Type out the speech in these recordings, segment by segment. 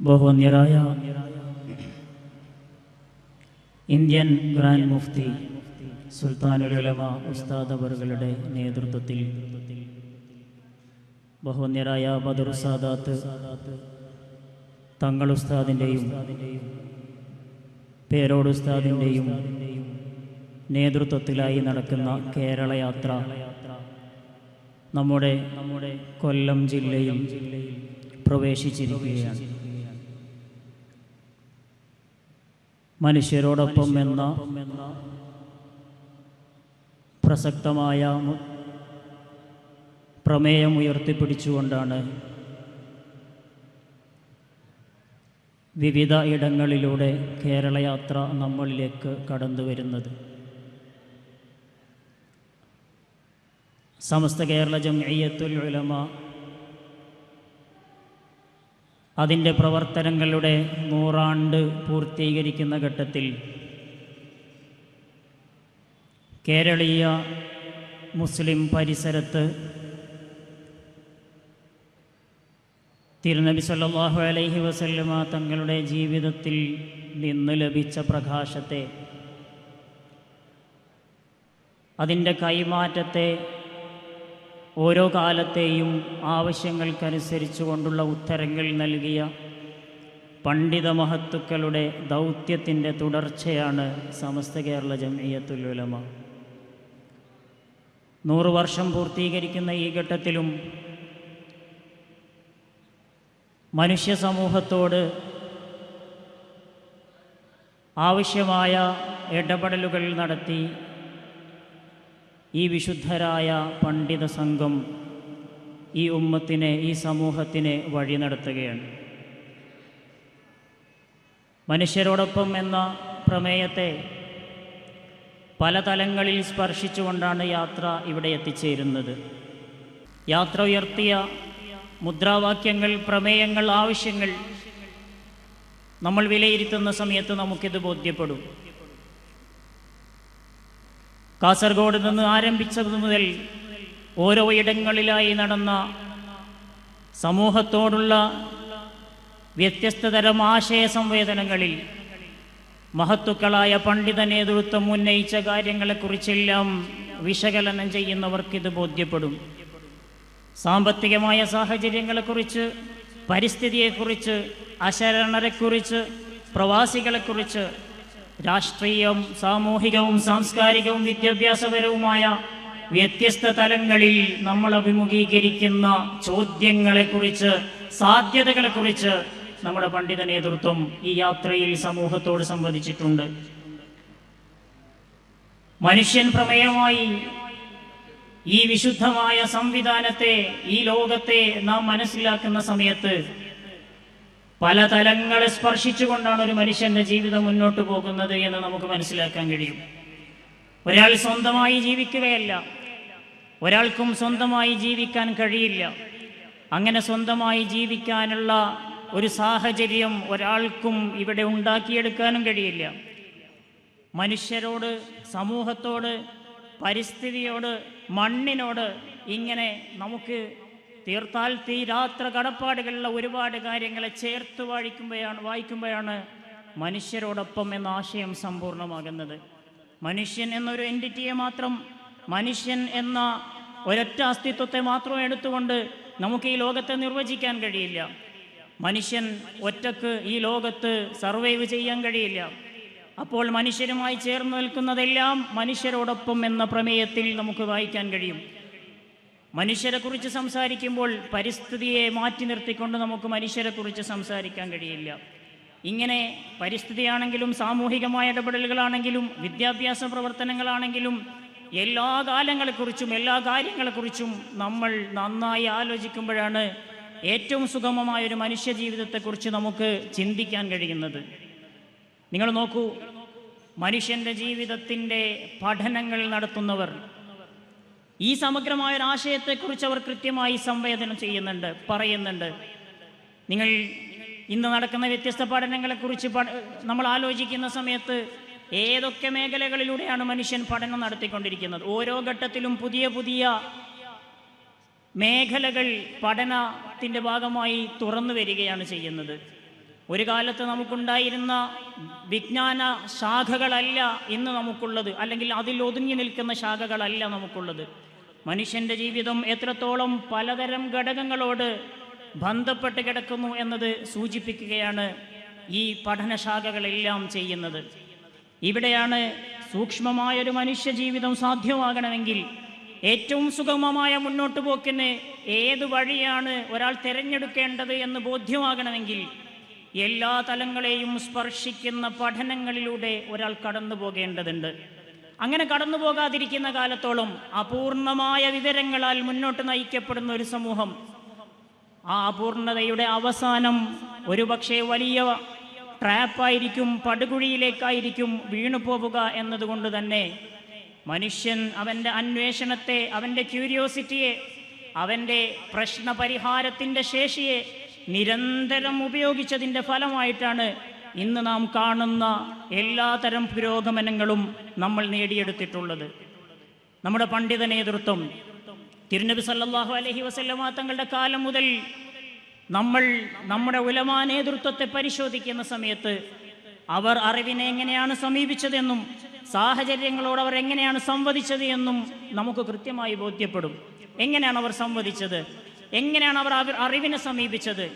ബഹുവന്യരായ Indian grand മുഫ്തി സുൽത്താനുലമ ഉസ്താദ് അവറുകളുടെ നേതൃത്വത്തിൽ ബഹുവന്യരായ ബദർ സാദാത്ത് തങ്ങൾ ഉസ്താദിന്റെയും പേരോട് ഉസ്താദിന്റെയും നേതൃത്വത്തിലായി നടക്കുന്ന കേരള യാത്ര നമ്മുടെ നമ്മുടെ കൊല്ലം ജില്ലയിൽ പ്രവേശിച്ചിരിക്കുകയാണ്. മനുഷ്യരോടൊപ്പം എന്ന പ്രസക്തമായ പ്രമേയം ഉയർത്തിപ്പിടിച്ചുകൊണ്ടാണ് വിവിധ ഇടങ്ങളിലൂടെ കേരളയാത്ര നമ്മളിലേക്ക് കടന്നു വരുന്നത്. സമസ്ത കേരള ജംഇയ്യത്തുൽ ഉലമ അതിന്റെ പ്രവർത്തനങ്ങളുടെ നൂറാണ്ട് പൂർത്തീകരിക്കുന്ന ഘട്ടത്തിൽ കേരളീയ മുസ്ലിം പരിസരത്ത് തിരുനബി സല്ലാഹു അലൈഹി വസല്ലമ തങ്ങളുടെ ജീവിതത്തിൽ നിന്ന് ലഭിച്ച പ്രകാശത്തെ അതിന്റെ കൈമാറ്റത്തെ ഓരോ കാലത്തെയും ആവശ്യങ്ങൾക്കനുസരിച്ച് കൊണ്ടുള്ള ഉത്തരങ്ങൾ നൽകിയ പണ്ഡിത മഹത്തുക്കളുടെ ദൗത്യത്തിന്റെ തുടർച്ചയാണ് സമസ്ത കേരള ജംഇയ്യത്തുൽ ഉലമ. നൂറ് വർഷം പൂർത്തീകരിക്കുന്ന ഈ ഘട്ടത്തിലും മനുഷ്യ സമൂഹത്തോട് ആവശ്യമായ ഇടപെടലുകൾ നടത്തി ഈ വിശുദ്ധരായ പണ്ഡിത സംഘം ഈ ഉമ്മത്തിനെ ഈ സമൂഹത്തിനെ വഴി നടത്തുകയാണ്. മനുഷ്യരോടൊപ്പം എന്ന പ്രമേയത്തെ പല തലങ്ങളിൽ സ്പർശിച്ചുകൊണ്ടാണ് യാത്ര ഇവിടെ എത്തിച്ചേരുന്നത്. യാത്ര ഉയർത്തിയ മുദ്രാവാക്യങ്ങൾ പ്രമേയങ്ങൾ ആവശ്യങ്ങൾ നമ്മൾ വിലയിരുത്തുന്ന സമയത്ത് നമുക്കിത് ബോധ്യപ്പെടും. കാസർഗോഡ് നിന്ന് ആരംഭിച്ചത് മുതൽ ഓരോ ഇടങ്ങളിലായി നടന്ന സമൂഹത്തോടുള്ള വ്യത്യസ്ത തരം ആശയ സംവേദനങ്ങളിൽ മഹത്തുക്കളായ പണ്ഡിത നേതൃത്വം ഉന്നയിച്ച കാര്യങ്ങളെക്കുറിച്ചെല്ലാം വിശകലനം ചെയ്യുന്നവർക്ക് ഇത് ബോധ്യപ്പെടും. സാമ്പത്തികമായ സാഹചര്യങ്ങളെക്കുറിച്ച് പരിസ്ഥിതിയെക്കുറിച്ച് അശരണരെക്കുറിച്ച് പ്രവാസികളെക്കുറിച്ച് രാഷ്ട്രീയവും സാമൂഹികവും സാംസ്കാരികവും വിദ്യാഭ്യാസപരവുമായ വ്യത്യസ്ത തലങ്ങളിൽ നമ്മൾ അഭിമുഖീകരിക്കുന്ന ചോദ്യങ്ങളെക്കുറിച്ച് സാധ്യതകളെക്കുറിച്ച് നമ്മുടെ പണ്ഡിത നേതൃത്വം ഈ യാത്രയിൽ സമൂഹത്തോട് സംവദിച്ചിട്ടുണ്ട്. മനുഷ്യൻ പ്രമേയമായി ഈ വിശുദ്ധമായ സംവിധാനത്തെ ഈ ലോകത്തെ നാം മനസ്സിലാക്കുന്ന സമയത്ത് പല തലങ്ങളെ സ്പർശിച്ചുകൊണ്ടാണ് ഒരു മനുഷ്യന്റെ ജീവിതം മുന്നോട്ട് പോകുന്നത് എന്ന് നമുക്ക് മനസ്സിലാക്കാൻ കഴിയും. ഒരാൾ സ്വന്തമായി ജീവിക്കുകയല്ല. ഒരാൾക്കും സ്വന്തമായി ജീവിക്കാൻ കഴിയില്ല. അങ്ങനെ സ്വന്തമായി ജീവിക്കാനുള്ള ഒരു സാഹചര്യം ഒരാൾക്കും ഇവിടെ ഉണ്ടാക്കിയെടുക്കാനും കഴിയില്ല. മനുഷ്യരോട് സമൂഹത്തോട് പരിസ്ഥിതിയോട് മണ്ണിനോട് ഇങ്ങനെ നമുക്ക് തീർത്താൽ തീരാത്ര കടപ്പാടുകളുള്ള ഒരുപാട് കാര്യങ്ങളെ ചേർത്ത് വായിക്കുമ്പോഴാണ് വായിക്കുമ്പോഴാണ് മനുഷ്യരോടൊപ്പം എന്ന ആശയം സമ്പൂർണമാകുന്നത് മനുഷ്യൻ എന്നൊരു എന്റിറ്റിയെ മാത്രം മനുഷ്യൻ എന്ന ഒരൊറ്റ അസ്തിത്വത്തെ മാത്രം എടുത്തുകൊണ്ട് നമുക്ക് ഈ ലോകത്തെ നിർവചിക്കാൻ കഴിയില്ല. മനുഷ്യൻ ഒറ്റയ്ക്ക് ഈ ലോകത്ത് സർവൈവ് ചെയ്യാൻ കഴിയില്ല. അപ്പോൾ മനുഷ്യരുമായി ചേർന്ന് നിൽക്കുന്നതെല്ലാം മനുഷ്യരോടൊപ്പം എന്ന പ്രമേയത്തിൽ നമുക്ക് വായിക്കാൻ കഴിയും. മനുഷ്യരെക്കുറിച്ച് സംസാരിക്കുമ്പോൾ പരിസ്ഥിതിയെ മാറ്റി നിർത്തിക്കൊണ്ട് നമുക്ക് മനുഷ്യരെ കുറിച്ച് സംസാരിക്കാൻ കഴിയില്ല. ഇങ്ങനെ പരിസ്ഥിതിയാണെങ്കിലും സാമൂഹികമായ ഇടപെടലുകളാണെങ്കിലും വിദ്യാഭ്യാസ പ്രവർത്തനങ്ങളാണെങ്കിലും എല്ലാ കാലങ്ങളെക്കുറിച്ചും എല്ലാ കാര്യങ്ങളെക്കുറിച്ചും നമ്മൾ നന്നായി ആലോചിക്കുമ്പോഴാണ് ഏറ്റവും സുഗമമായ ഒരു മനുഷ്യ ജീവിതത്തെക്കുറിച്ച് നമുക്ക് ചിന്തിക്കാൻ കഴിയുന്നത്. നിങ്ങൾ നോക്കൂ മനുഷ്യന്റെ ജീവിതത്തിന്റെ പഠനങ്ങൾ നടത്തുന്നവർ ഈ സമഗ്രമായ ഒരു ആശയത്തെക്കുറിച്ച് അവർ കൃത്യമായി സംവേദനം ചെയ്യുന്നുണ്ട് പറയുന്നുണ്ട്. നിങ്ങൾ ഇന്ന് നടക്കുന്ന വ്യത്യസ്ത പഠനങ്ങളെക്കുറിച്ച് പഠ നമ്മൾ ആലോചിക്കുന്ന സമയത്ത് ഏതൊക്കെ മേഖലകളിലൂടെയാണ് മനുഷ്യൻ പഠനം നടത്തിക്കൊണ്ടിരിക്കുന്നത്? ഓരോ ഘട്ടത്തിലും പുതിയ പുതിയ മേഖലകൾ പഠനത്തിന്റെ ഭാഗമായി തുറന്നു വരികയാണ് ചെയ്യുന്നത്. ഒരു കാലത്ത് നമുക്കുണ്ടായിരുന്ന വിജ്ഞാന ശാഖകളല്ല ഇന്ന് നമുക്കുള്ളത് അല്ലെങ്കിൽ അതിൽ ഒതുങ്ങി നിൽക്കുന്ന ശാഖകളല്ല നമുക്കുള്ളത്. മനുഷ്യന്റെ ജീവിതം എത്രത്തോളം പലതരം ഘടകങ്ങളോട് ബന്ധപ്പെട്ട് കിടക്കുന്നു എന്നത് സൂചിപ്പിക്കുകയാണ് ഈ പഠനശാഖകളെല്ലാം ചെയ്യുന്നത്. ഇവിടെയാണ് സൂക്ഷ്മമായൊരു മനുഷ്യ ജീവിതം സാധ്യമാകണമെങ്കിൽ ഏറ്റവും സുഗമമായ മുന്നോട്ട് പോക്കിന് ഏത് വഴിയാണ് ഒരാൾ തിരഞ്ഞെടുക്കേണ്ടത് എന്ന് ബോധ്യമാകണമെങ്കിൽ എല്ലാ തലങ്ങളെയും സ്പർശിക്കുന്ന പഠനങ്ങളിലൂടെ ഒരാൾ കടന്നു പോകേണ്ടതുണ്ട് അങ്ങനെ കടന്നു പോകാതിരിക്കുന്ന കാലത്തോളം അപൂർണമായ വിവരങ്ങളാൽ മുന്നോട്ട് നയിക്കപ്പെടുന്ന ഒരു സമൂഹം. ആ അപൂർണതയുടെ അവസാനം ഒരുപക്ഷെ വലിയ ട്രാപ്പായിരിക്കും പടുകുഴിയിലേക്കായിരിക്കും വീണു പോവുക എന്നതുകൊണ്ട് തന്നെ മനുഷ്യൻ അവന്റെ അന്വേഷണത്തെ അവന്റെ ക്യൂരിയോസിറ്റിയെ അവന്റെ പ്രശ്നപരിഹാരത്തിന്റെ ശേഷിയെ നിരന്തരം ഉപയോഗിച്ചതിന്റെ ഫലമായിട്ടാണ് ഇന്ന് നാം കാണുന്ന എല്ലാതരം പുരോഗമനങ്ങളും നമ്മൾ നേടിയെടുത്തിട്ടുള്ളത്. നമ്മുടെ പണ്ഡിത നേതൃത്വം തിരുനബി സല്ലാഹു അലഹി വസല്ലമ തങ്ങളുടെ കാലം മുതൽ നമ്മൾ നമ്മുടെ ഉലമാ നേതൃത്വത്തെ പരിശോധിക്കുന്ന സമയത്ത് അവർ അറിവിനെ എങ്ങനെയാണ് സമീപിച്ചതെന്നും സാഹചര്യങ്ങളോട് അവർ എങ്ങനെയാണ് സംവദിച്ചത് എന്നും നമുക്ക് കൃത്യമായി ബോധ്യപ്പെടും. എങ്ങനെയാണ് അവർ സംവദിച്ചത്? എങ്ങനെയാണ് അവർ അവർ അറിവിനെ സമീപിച്ചത്?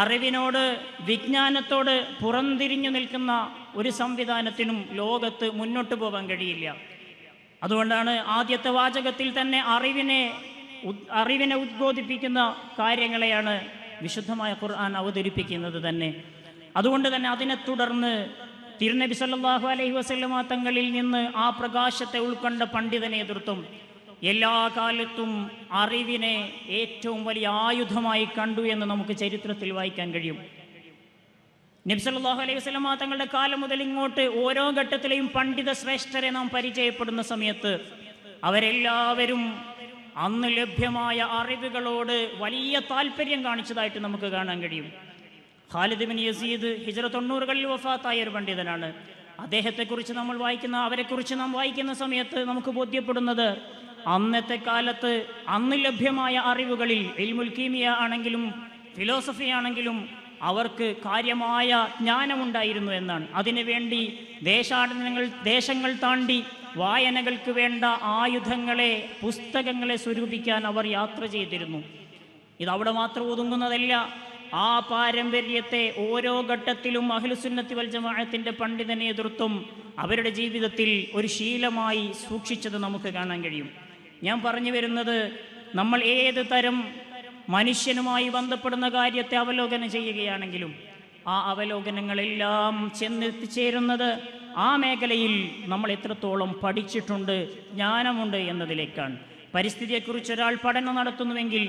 അറിവിനോട് വിജ്ഞാനത്തോട് പുറംതിരിഞ്ഞു നിൽക്കുന്ന ഒരു സംവിധാനത്തിനും ലോകത്ത് മുന്നോട്ട് പോകാൻ കഴിയില്ല. അതുകൊണ്ടാണ് ആദ്യത്തെ വാചകത്തിൽ തന്നെ അറിവിനെ അറിവിനെ ഉദ്ബോധിപ്പിക്കുന്ന കാര്യങ്ങളെയാണ് വിശുദ്ധമായ ഖുർആൻ അവതരിപ്പിക്കുന്നത് തന്നെ. അതുകൊണ്ട് തന്നെ അതിനെ തുടർന്ന് തിരുനബി സല്ലാഹു അലൈഹി വസല്ലമ തങ്ങളിൽ നിന്ന് ആ പ്രകാശത്തെ ഉൾക്കൊണ്ട പണ്ഡിത നേതൃത്വം എല്ലാ കാലത്തും അറിവിനെ ഏറ്റവും വലിയ ആയുധമായി കണ്ടു എന്ന് നമുക്ക് ചരിത്രത്തിൽ വായിക്കാൻ കഴിയും. നബ്സല്ലാഹു അലൈഹി വസല്ലമ തങ്ങളുടെ കാലം മുതൽ ഇങ്ങോട്ട് ഓരോ ഘട്ടത്തിലെയും പണ്ഡിത ശ്രേഷ്ഠരെ നാം പരിചയപ്പെടുന്ന സമയത്ത് അവരെല്ലാവരും അന്ന് ലഭ്യമായ അറിവുകളോട് വലിയ താല്പര്യം കാണിച്ചതായിട്ട് നമുക്ക് കാണാൻ കഴിയും. ഖാലിദ് ബിൻ യസീദ് ഹിജറ തൊണ്ണൂറുകളിൽ വഫാത്തായ ഒരു പണ്ഡിതനാണ്. അദ്ദേഹത്തെക്കുറിച്ച് നമ്മൾ വായിക്കുന്ന അവരെക്കുറിച്ച് നാം വായിക്കുന്ന സമയത്ത് നമുക്ക് ബോധ്യപ്പെടുന്നത് അന്നത്തെ കാലത്ത് അന്ന് ലഭ്യമായ അറിവുകളിൽ ഇൽമുൽ കീമിയ ആണെങ്കിലും ഫിലോസഫി ആണെങ്കിലും അവർക്ക് കാര്യമായ ജ്ഞാനമുണ്ടായിരുന്നു എന്നാണ്. അതിനുവേണ്ടി ദേശാടനങ്ങൾ ദേശങ്ങൾ താണ്ടി വായനകൾക്ക് വേണ്ട ആയുധങ്ങളെ പുസ്തകങ്ങളെ സ്വരൂപിക്കാൻ അവർ യാത്ര ചെയ്തിരുന്നു. ഇതവിടെ മാത്രം ഒതുങ്ങുന്നതല്ല ആ പാരമ്പര്യത്തെ ഓരോ ഘട്ടത്തിലും അഖിലുസുന്നത്തി വൽ ജമാഅത്തിന്റെ പണ്ഡിത നേതൃത്വം അവരുടെ ജീവിതത്തിൽ ഒരു ശീലമായി സൂക്ഷിച്ചത് നമുക്ക് കാണാൻ കഴിയും. ഞാൻ പറഞ്ഞു വരുന്നത് നമ്മൾ ഏത് തരം മനുഷ്യനുമായി ബന്ധപ്പെടുന്ന കാര്യത്തെ അവലോകനം ചെയ്യുകയാണെങ്കിലും ആ അവലോകനങ്ങളെല്ലാം ചെന്നെത്തിച്ചേരുന്നത് ആ മേഖലയിൽ നമ്മൾ എത്രത്തോളം പഠിച്ചിട്ടുണ്ട് ജ്ഞാനമുണ്ട് എന്നതിലേക്കാണ്. പരിസ്ഥിതിയെക്കുറിച്ച് ഒരാൾ പഠനം നടത്തുന്നുവെങ്കിൽ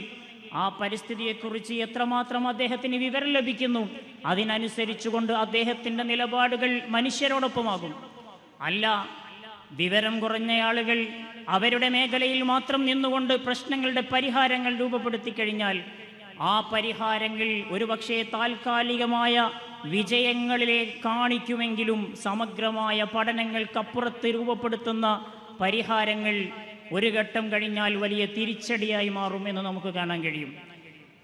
ആ പരിസ്ഥിതിയെക്കുറിച്ച് എത്രമാത്രം അദ്ദേഹത്തിന് വിവരം ലഭിക്കുന്നു? അതിനനുസരിച്ചുകൊണ്ട് അദ്ദേഹത്തിന്റെ നിലപാടുകൾ മനുഷ്യരോടൊപ്പമാകും. അല്ല വിവരം കുറഞ്ഞ ആളുകൾ അവരുടെ മേഖലയിൽ മാത്രം നിന്നുകൊണ്ട് പ്രശ്നങ്ങളുടെ പരിഹാരങ്ങൾ രൂപപ്പെടുത്തി കഴിഞ്ഞാൽ ആ പരിഹാരങ്ങൾ ഒരുപക്ഷെ താൽക്കാലികമായ വിജയങ്ങളിലെ കാണിക്കുമെങ്കിലും സമഗ്രമായ പഠനങ്ങൾക്കപ്പുറത്ത് രൂപപ്പെടുത്തുന്ന പരിഹാരങ്ങൾ ഒരു ഘട്ടം കഴിഞ്ഞാൽ വലിയ തിരിച്ചടിയായി മാറുമെന്ന് നമുക്ക് കാണാൻ കഴിയും.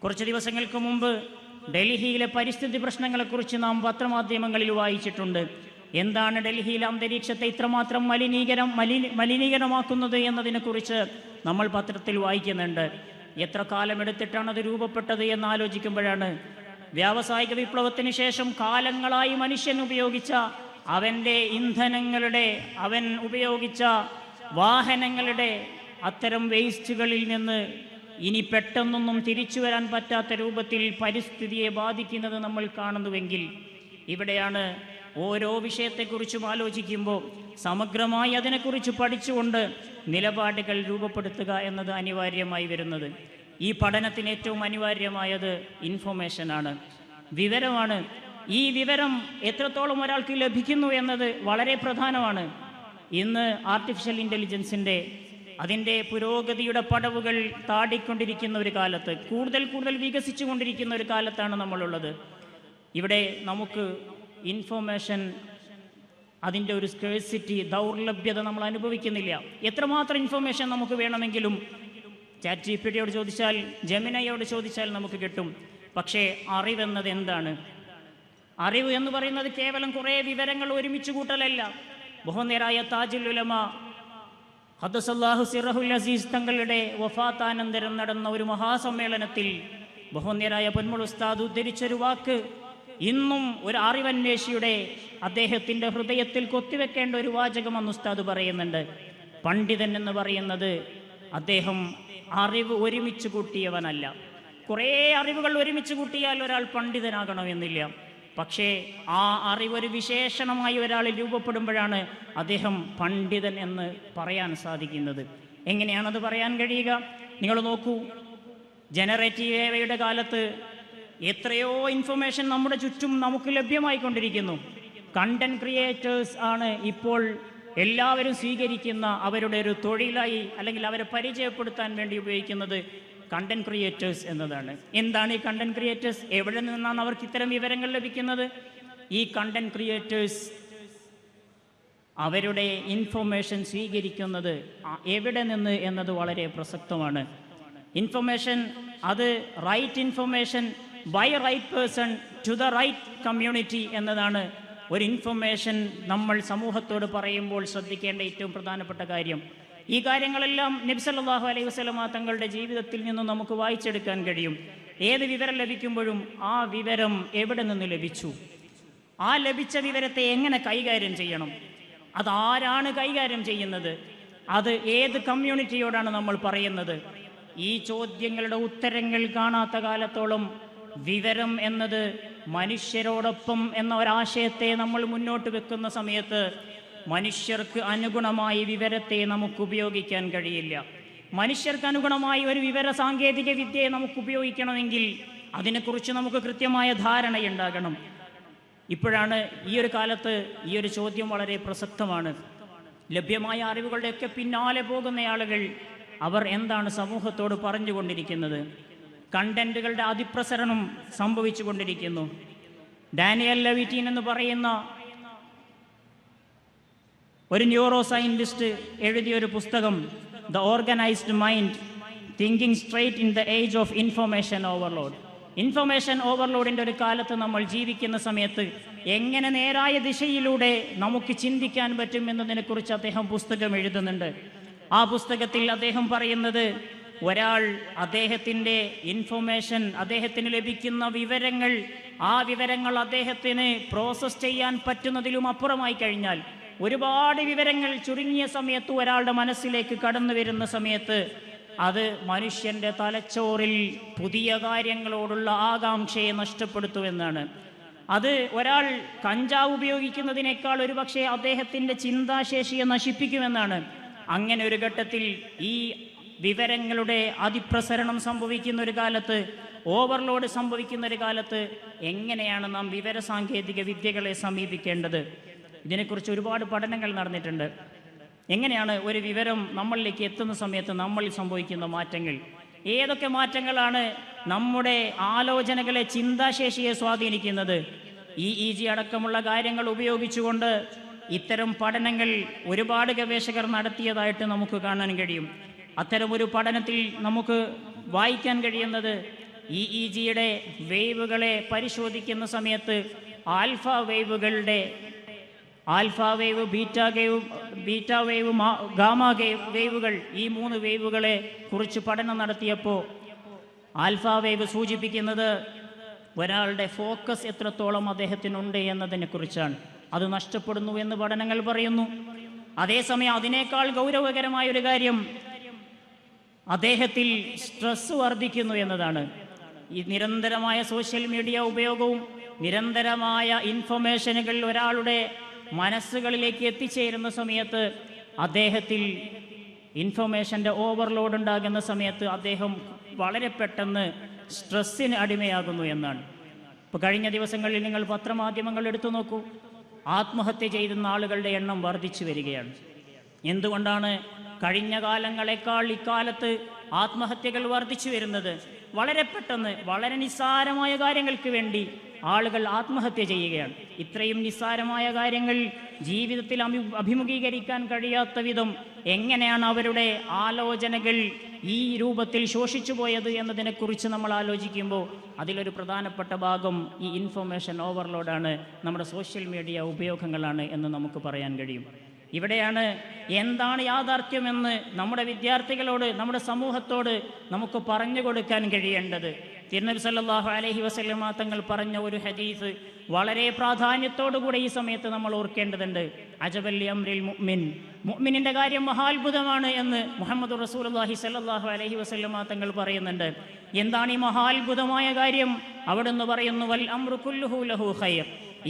കുറച്ച് ദിവസങ്ങൾക്ക് മുമ്പ് ഡൽഹിയിലെ പരിസ്ഥിതി പ്രശ്നങ്ങളെക്കുറിച്ച് നാം പത്രമാധ്യമങ്ങളിൽ വായിച്ചിട്ടുണ്ട്. എന്താണ് ഡൽഹിയിലെ അന്തരീക്ഷത്തെ ഇത്രമാത്രം മലിനീകരം മലിന മലിനീകരമാക്കുന്നത് എന്നതിനെക്കുറിച്ച് നമ്മൾ പത്രത്തിൽ വായിക്കുന്നുണ്ട്. എത്ര കാലമെടുത്തിട്ടാണ് അത് രൂപപ്പെട്ടത് എന്ന് ആലോചിക്കുമ്പോഴാണ്. വ്യാവസായിക വിപ്ലവത്തിന് ശേഷം കാലങ്ങളായി മനുഷ്യൻ ഉപയോഗിച്ച അവന്റെ ഇന്ധനങ്ങളുടെ അവൻ ഉപയോഗിച്ച വാഹനങ്ങളുടെ അത്തരം വേസ്റ്റുകളിൽ നിന്ന് ഇനി പെട്ടെന്നൊന്നും തിരിച്ചു വരാൻ പറ്റാത്ത രൂപത്തിൽ പരിസ്ഥിതിയെ ബാധിക്കുന്നത് നമ്മൾ കാണുന്നുവെങ്കിൽ ഇവിടെയാണ് ഓരോ വിഷയത്തെക്കുറിച്ചും ആലോചിക്കുമ്പോൾ സമഗ്രമായി അതിനെക്കുറിച്ച് പഠിച്ചുകൊണ്ട് നിലപാടുകൾ രൂപപ്പെടുത്തുക എന്നത് അനിവാര്യമായി വരുന്നത്. ഈ പഠനത്തിന് ഏറ്റവും അനിവാര്യമായത് ഇൻഫോർമേഷനാണ് വിവരമാണ്. ഈ വിവരം എത്രത്തോളം ഒരാൾക്ക് ലഭിക്കുന്നു എന്നത് വളരെ പ്രധാനമാണ്. ഇന്ന് ആർട്ടിഫിഷ്യൽ ഇന്റലിജൻസിന്റെ അതിന്റെ പുരോഗതിയുടെ പടവുകൾ താടിക്കൊണ്ടിരിക്കുന്ന ഒരു കാലത്ത് കൂടുതൽ കൂടുതൽ വികസിച്ചു കൊണ്ടിരിക്കുന്ന ഒരു കാലത്താണ് നമ്മളുള്ളത്. ഇവിടെ നമുക്ക് ഇൻഫോർമേഷൻ അതിന്റെ ഒരു സ്കേഴ്സിറ്റി ദൗർലഭ്യത നമ്മൾ അനുഭവിക്കുന്നില്ല. എത്രമാത്രം ഇൻഫർമേഷൻ നമുക്ക് വേണമെങ്കിലും ചാറ്റ് ജി പി ടിയോട് ചോദിച്ചാൽ ജമിനയോട് ചോദിച്ചാൽ നമുക്ക് കിട്ടും. പക്ഷേ അറിവെന്നത് എന്താണ്? അറിവ് എന്ന് പറയുന്നത് കേവലം കുറേ വിവരങ്ങൾ ഒരുമിച്ച് കൂട്ടലല്ല. ബഹുനേരായ താജുൽ ഉലമ ഹദസല്ലാഹു സിറഹുൽ അസീസ് തങ്ങളുടെ വഫാത്താനന്തരം നടന്ന ഒരു മഹാസമ്മേളനത്തിൽ ബഹുനേരായ പൊന്മുൾ ഉസ്താദ് ഉദ്ധരിച്ചൊരു വാക്ക് ഇന്നും ഒരു അറിവന്വേഷിയുടെ അദ്ദേഹത്തിന്റെ ഹൃദയത്തിൽ കൊത്തിവെക്കേണ്ട ഒരു വാചകം അന്ന് ഉസ്താദ് പറയുന്നുണ്ട്. പണ്ഡിതൻ എന്ന് പറയുന്നത് അദ്ദേഹം അറിവ് ഒരുമിച്ച് കൂട്ടിയവനല്ല. കുറേ അറിവുകൾ ഒരുമിച്ച് കൂട്ടിയാൽ ഒരാൾ പണ്ഡിതനാകണമെന്നില്ല. പക്ഷേ ആ അറിവൊരു വിശേഷണമായി ഒരാളിൽ രൂപപ്പെടുമ്പോഴാണ് അദ്ദേഹം പണ്ഡിതൻ എന്ന് പറയാൻ സാധിക്കുന്നത്. എങ്ങനെയാണത് പറയാൻ കഴിയുക? നിങ്ങൾ നോക്കൂ. ജനറേറ്റീവ് ഏവയുടെ കാലത്ത് എത്രയോ ഇൻഫർമേഷൻ നമ്മുടെ ചുറ്റും നമുക്ക് ലഭ്യമായിക്കൊണ്ടിരിക്കുന്നു. കണ്ടന്റ് ക്രിയേറ്റേഴ്സ് ആണ് ഇപ്പോൾ എല്ലാവരും സ്വീകരിക്കുന്ന അവരുടെ ഒരു തൊഴിലായി അല്ലെങ്കിൽ അവരെ പരിചയപ്പെടുത്താൻ വേണ്ടി ഉപയോഗിക്കുന്നത് കണ്ടന്റ് ക്രിയേറ്റേഴ്സ് എന്നതാണ്. എന്താണ് ഈ കണ്ടന്റ് ക്രിയേറ്റേഴ്സ് എവിടെ നിന്നാണ് അവർക്ക് ഇത്തരം വിവരങ്ങൾ ലഭിക്കുന്നത്? ഈ കണ്ടന്റ് ക്രിയേറ്റേഴ്സ് അവരുടെ ഇൻഫർമേഷൻ സ്വീകരിക്കുന്നത് എവിടെ നിന്ന് എന്നത് വളരെ പ്രസക്തമാണ്. ഇൻഫർമേഷൻ അത് right information by right person to the right community എന്നതാണ് ഒരു ഇൻഫർമേഷൻ നമ്മൾ സമൂഹത്തോട് പറയുമ്പോൾ ശ്രദ്ധിക്കേണ്ട ഏറ്റവും പ്രധാനപ്പെട്ട കാര്യം. ഈ കാര്യങ്ങളെല്ലാം നബ്സല്ലാഹു അലൈഹി വസ്ലമ തങ്ങളുടെ ജീവിതത്തിൽ നിന്നും നമുക്ക് വായിച്ചെടുക്കാൻ കഴിയും. ഏത് വിവരം ലഭിക്കുമ്പോഴും ആ വിവരം എവിടെ നിന്ന് ലഭിച്ചു? ആ ലഭിച്ച വിവരത്തെ എങ്ങനെ കൈകാര്യം ചെയ്യണം? അതാരാണ് കൈകാര്യം ചെയ്യുന്നത്? അത് ഏത് കമ്മ്യൂണിറ്റിയോടാണ് നമ്മൾ പറയുന്നത്? ഈ ചോദ്യങ്ങളുടെ ഉത്തരങ്ങൾ കാണാത്ത കാലത്തോളം വിവരം എന്നത് മനുഷ്യരോടൊപ്പം എന്ന ഒരാശയത്തെ നമ്മൾ മുന്നോട്ട് വെക്കുന്ന സമയത്ത് മനുഷ്യർക്ക് അനുഗുണമായ വിവരത്തെ നമുക്ക് ഉപയോഗിക്കാൻ കഴിയില്ല. മനുഷ്യർക്ക് അനുഗുണമായി ഒരു വിവര സാങ്കേതിക വിദ്യയെ നമുക്ക് ഉപയോഗിക്കണമെങ്കിൽ അതിനെക്കുറിച്ച് നമുക്ക് കൃത്യമായ ധാരണയുണ്ടാകണം. ഇപ്പോഴാണ് ഈ ഒരു കാലത്ത് ഈ ഒരു ചോദ്യം വളരെ പ്രസക്തമാണ്. ലഭ്യമായ അറിവുകളുടെയൊക്കെ പിന്നാലെ പോകുന്ന ആളുകൾ അവർ എന്താണ് സമൂഹത്തോട് പറഞ്ഞുകൊണ്ടിരിക്കുന്നത്? കണ്ടന്റുകളുടെ അതിപ്രസരണം സംഭവിച്ചു കൊണ്ടിരിക്കുന്നു ഡാനിയൽ ലവിറ്റീൻ എന്ന് പറയുന്ന ഒരു ന്യൂറോ സയന്റിസ്റ്റ് എഴുതിയ ഒരു പുസ്തകം the organised mind thinking straight in the age of information overload information ഓവർലോഡിന്റെ ഒരു കാലത്ത് നമ്മൾ ജീവിക്കുന്ന സമയത്ത് എങ്ങനെ നേരായ ദിശയിലൂടെ നമുക്ക് ചിന്തിക്കാൻ പറ്റും എന്നതിനെക്കുറിച്ച് അദ്ദേഹം പുസ്തകം എഴുതുന്നുണ്ട്. ആ പുസ്തകത്തിൽ അദ്ദേഹം പറയുന്നത് ഒരാൾ അദ്ദേഹത്തിന്റെ ഇൻഫർമേഷൻ അദ്ദേഹത്തിന് ലഭിക്കുന്ന വിവരങ്ങൾ ആ വിവരങ്ങൾ അദ്ദേഹത്തിന് പ്രോസസ്സ് ചെയ്യാൻ പറ്റുന്നതിലും അപ്പുറമായി കഴിഞ്ഞാൽ ഒരുപാട് വിവരങ്ങൾ ചുരുങ്ങിയ സമയത്ത് ഒരാളുടെ മനസ്സിലേക്ക് കടന്നു വരുന്ന സമയത്ത് അത് മനുഷ്യന്റെ തലച്ചോറിൽ പുതിയ കാര്യങ്ങളോടുള്ള ആകാംക്ഷയെ നഷ്ടപ്പെടുത്തുമെന്നാണ്. അത് ഒരാൾ കഞ്ചാവ് ഉപയോഗിക്കുന്നതിനേക്കാൾ ഒരുപക്ഷെ അദ്ദേഹത്തിന്റെ ചിന്താശേഷിയെ നശിപ്പിക്കുമെന്നാണ്. അങ്ങനെ ഒരു ഘട്ടത്തിൽ ഈ വിവരങ്ങളുടെ അതിപ്രസരണം സംഭവിക്കുന്ന ഒരു കാലത്ത് ഓവർലോഡ് സംഭവിക്കുന്ന ഒരു കാലത്ത് എങ്ങനെയാണ് നാം വിവര സാങ്കേതിക വിദ്യകളെ സമീപിക്കേണ്ടത്? ഇതിനെക്കുറിച്ച് ഒരുപാട് പഠനങ്ങൾ നടന്നിട്ടുണ്ട്. എങ്ങനെയാണ് ഒരു വിവരം നമ്മളിലേക്ക് എത്തുന്ന സമയത്ത് നമ്മളിൽ സംഭവിക്കുന്ന മാറ്റങ്ങൾ? ഏതൊക്കെ മാറ്റങ്ങളാണ് നമ്മുടെ ആലോചനകളെ ചിന്താശേഷിയെ സ്വാധീനിക്കുന്നത്? ഈ ഇ ജി അടക്കമുള്ള കാര്യങ്ങൾ ഉപയോഗിച്ചുകൊണ്ട് ഇത്തരം പഠനങ്ങൾ ഒരുപാട് ഗവേഷകർ നടത്തിയതായിട്ട് നമുക്ക് കാണാൻ കഴിയും. അത്തരമൊരു പഠനത്തിൽ നമുക്ക് വായിക്കാൻ കഴിയുന്നത് ഇ ഇ ജിയുടെ വേവുകളെ പരിശോധിക്കുന്ന സമയത്ത് alpha വേവുകളുടെ alpha wave beta wave beta wave gamma wave വേവുകൾ ഈ മൂന്ന് വേവുകളെ കുറിച്ച് പഠനം നടത്തിയപ്പോൾ ആൽഫ വേവ് സൂചിപ്പിക്കുന്നത് ഒരാളുടെ ഫോക്കസ് എത്രത്തോളം അദ്ദേഹത്തിനുണ്ട് എന്നതിനെ കുറിച്ചാണ്. അത് നഷ്ടപ്പെടുന്നു എന്ന് പഠനങ്ങൾ പറയുന്നു. അതേസമയം അതിനേക്കാൾ ഗൗരവകരമായ ഒരു കാര്യം അദ്ദേഹത്തിൽ സ്ട്രെസ് വർദ്ധിക്കുന്നു എന്നതാണ്. ഈ നിരന്തരമായ സോഷ്യൽ മീഡിയ ഉപയോഗവും നിരന്തരമായ ഇൻഫർമേഷനുകൾ ഒരാളുടെ മനസ്സുകളിലേക്ക് എത്തിച്ചേരുന്ന സമയത്ത് അദ്ദേഹത്തിൽ ഇൻഫർമേഷന്റെ ഓവർലോഡ് ഉണ്ടാകുന്ന സമയത്ത് അദ്ദേഹം വളരെ പെട്ടെന്ന് സ്ട്രെസ്സിന് അടിമയാകുന്നു എന്നാണ്. ഇപ്പോൾ കഴിഞ്ഞ ദിവസങ്ങളിൽ നിങ്ങൾ പത്രമാധ്യമങ്ങൾ എടുത്തു നോക്കൂ. ആത്മഹത്യ ചെയ്യുന്ന ആളുകളുടെ എണ്ണം വർദ്ധിച്ചു വരികയാണ്. എന്തുകൊണ്ടാണ് കഴിഞ്ഞ കാലങ്ങളെക്കാൾ ഇക്കാലത്ത് ആത്മഹത്യകൾ വർദ്ധിച്ചു വരുന്നത്? വളരെ പെട്ടെന്ന് വളരെ നിസ്സാരമായ കാര്യങ്ങൾക്ക് വേണ്ടി ആളുകൾ ആത്മഹത്യ ചെയ്യുകയാണ്. ഇത്രയും നിസ്സാരമായ കാര്യങ്ങൾ ജീവിതത്തിൽ അഭി അഭിമുഖീകരിക്കാൻ കഴിയാത്ത വിധം എങ്ങനെയാണ് അവരുടെ ആലോചനകൾ ഈ രൂപത്തിൽ ശോഷിച്ചു പോയത് എന്നതിനെക്കുറിച്ച് നമ്മൾ ആലോചിക്കുമ്പോൾ അതിലൊരു പ്രധാനപ്പെട്ട ഭാഗം ഈ ഇൻഫർമേഷൻ ഓവർലോഡാണ് നമ്മുടെ സോഷ്യൽ മീഡിയ ഉപയോഗങ്ങളാണ് എന്ന് നമുക്ക് പറയാൻ കഴിയും. ഇവിടെയാണ് എന്താണ് യാഥാർത്ഥ്യമെന്ന് നമ്മുടെ വിദ്യാർത്ഥികളോട് നമ്മുടെ സമൂഹത്തോട് നമുക്ക് പറഞ്ഞു കൊടുക്കാൻ കഴിയേണ്ടത്. തിരുനബി സല്ലാഹു അലഹി വസല്ലമ തങ്ങൾ പറഞ്ഞ ഒരു ഹദീസ് വളരെ പ്രാധാന്യത്തോടുകൂടെ ഈ സമയത്ത് നമ്മൾ ഓർക്കേണ്ടതുണ്ട്. അജബല്ലി അമ്രിൽ മുഅ്മിൻ. മുഅ്മിനിന്റെ കാര്യം മഹാത്ഭുതമാണ് എന്ന് മുഹമ്മദ് റസൂലുള്ളാഹി സല്ലല്ലാഹു അലൈഹി വസല്ലമ തങ്ങൾ പറയുന്നുണ്ട്. എന്താണ് ഈ മഹാത്ഭുതമായ കാര്യം? അവിടുന്ന് പറയുന്നു വൽ അംറു കുല്ലുഹു ലഹു ഖൈർ.